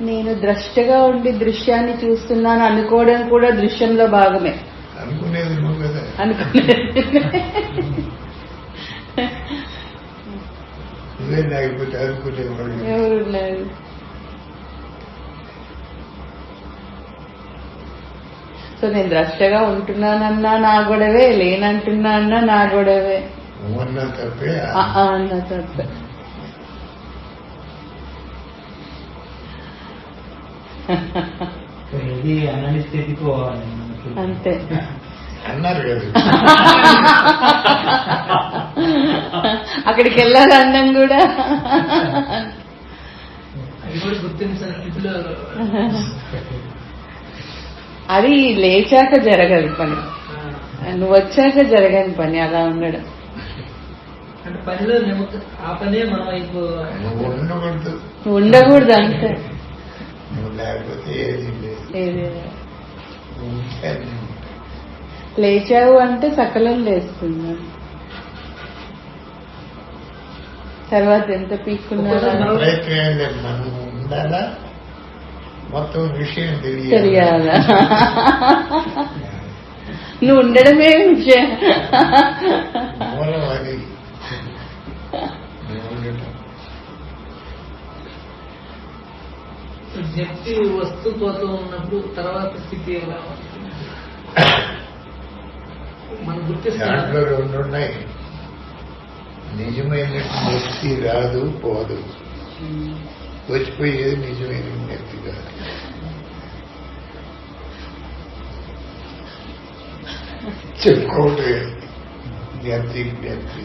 నేను ద్రష్టగా ఉండి దృశ్యాన్ని చూస్తున్నాను అనుకోవడం కూడా దృశ్యంలో భాగమే. అనుకునేది అనుకునేది. సో నేను ద్రష్టగా ఉంటున్నానన్నా నా గొడవే లేనంటున్నా అన్నా నా గొడవే. నువ్వన్నా తప్పే. అన్న తప్ప. అంతే. అన్నారు కదా. అక్కడికి వెళ్ళాలి అన్నం కూడా? అది లేచాక జరగదు పని. నువ్వు వచ్చాక జరగని పని అలా ఉండడం. అంటే పనిలో ఆ పనే మన ఉండకూడదు అంతే. లేకపోతే ఏది లేదు. లేచావు అంటే సకలం లేస్తున్నాను తర్వాత ఎంత పీక్కున్నారా మనం ఉండాలా? మొత్తం విషయం తెలియాలి? నువ్వు ఉండడమే విషయం. అది. నువ్వు ఉండటం జ్ఞప్తి వస్తూ పోతూ ఉన్నప్పుడు తర్వాత స్థితి ఎలా? మనం దాంట్లో గుర్తిస్తాం రెండు ఉన్నాయి. నిజమైన వ్యక్తి రాదు పోదు. వచ్చిపోయేది నిజమైన వ్యక్తి కాదు. చెప్పుకోవటం జ్ఞప్తి జ్ఞప్తి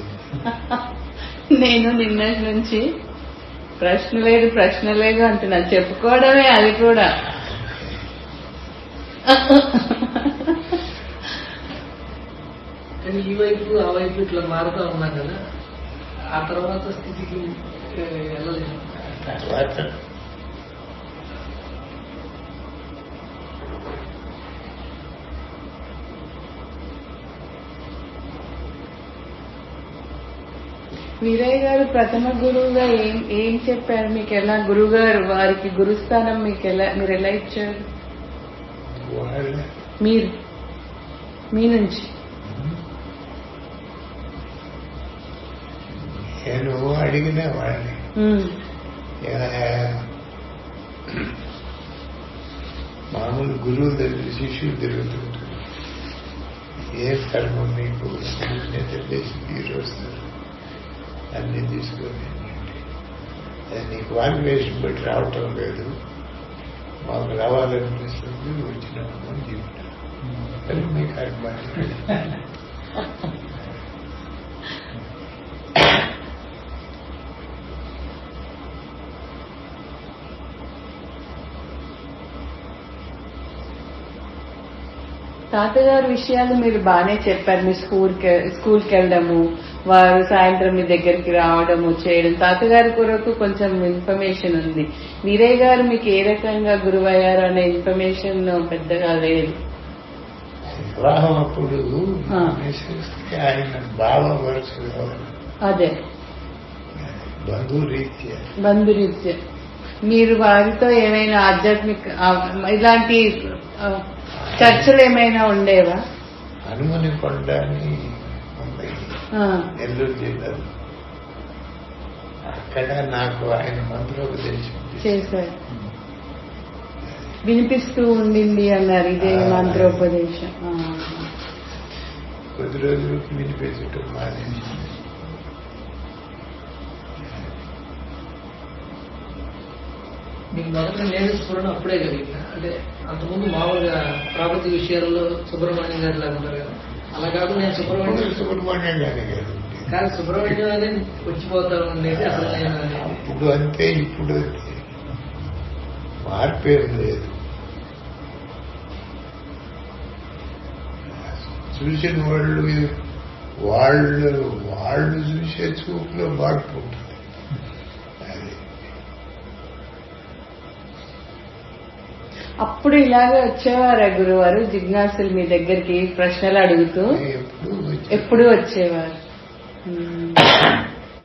నేను నిన్నటి నుంచి ప్రశ్న లేదు ప్రశ్న లేదు అంటున్నా. చెప్పుకోవడమే అది కూడా. కానీ ఈ వైపు ఆ వైపు ఇట్లా మారుతా ఉన్నాం కదా. ఆ తర్వాత స్థితికి ఏ, వీరయ్య గారు ప్రథమ గురువుగా ఏం ఏం చెప్పారు? మీకు ఎలా గురువు గారు వారికి గురుస్థానం మీకు ఎలా మీరు ఎలా ఇచ్చారు మీరు. మీ నుంచి. నేను అడిగిన ఏమయ్యా, మామూలు గురువు దగ్గర శిష్యులు తిరుగుతుంటారు ఏ కర్మ మీకు? నిద్రలేసి తీరు వస్తారు అన్ని తీసుకొని అది నీ క్వాలిఫికేషన్ బట్టి రావటం లేదు. మాకు రావాలనిపిస్తుంది వచ్చినాము అని చెప్తారు. అది మీ కర్మ తాతగారు విషయాలు మీరు బాగానే చెప్పారు మీ స్కూల్కి స్కూల్కి వెళ్ళడము. వారు సాయంత్రం మీ దగ్గరికి రావడము చేయడం తాతగారి కొరకు కొంచెం ఇన్ఫర్మేషన్ ఉంది. వీరయ్య గారు మీకు ఏ రకంగా గురువయ్యారు అనే ఇన్ఫర్మేషన్ పెద్దగా లేదు. వివాహం అప్పుడు ఆయన బావ వరుసగా అదే. బంధువు రీత్యా. బంధురీత్య మీరు వారితో ఏమైనా ఆధ్యాత్మిక ఇలాంటి చర్చలు ఏమైనా ఉండేవా? హనుమని కొండ అని ఉంది ఆ, నెల్లూరు జిల్లాలో అక్కడ నాకు ఆయన మంత్రోపదేశం చేశారు. వినిపిస్తూ ఉండింది అన్నారు ఇదే. మంత్రోపదేశం. కొద్ది రోజులకు వినిపించటం మానేసి మీకు మొదట నేను స్ఫురణ అప్పుడే కలిగింది అంటే అంతకుముందు మామూలుగా ప్రాపంచిక విషయాల్లో సుబ్రహ్మణ్యం గారి లాగా ఉంటారు కదా. అలా కాకుండా నేను సుబ్రహ్మణ్యం సుబ్రహ్మణ్యం గారి గారు కానీ సుబ్రహ్మణ్యం అనేది వచ్చిపోతా ఉండేది అసలు నేను అనేది. అప్పుడు అంతే ఇప్పుడు అంతే. మార్పేం లేదు. చూసిన వాళ్ళు వాళ్ళు వాళ్ళు చూసే చూపులో మార్పు ఉంటుంది. అప్పుడు ఇలాగే వచ్చేవారా గురువారు జిజ్ఞాసులు మీ దగ్గరికి ప్రశ్నలు అడుగుతూ. ఎప్పుడు వచ్చి ఎప్పుడు వచ్చేవారు.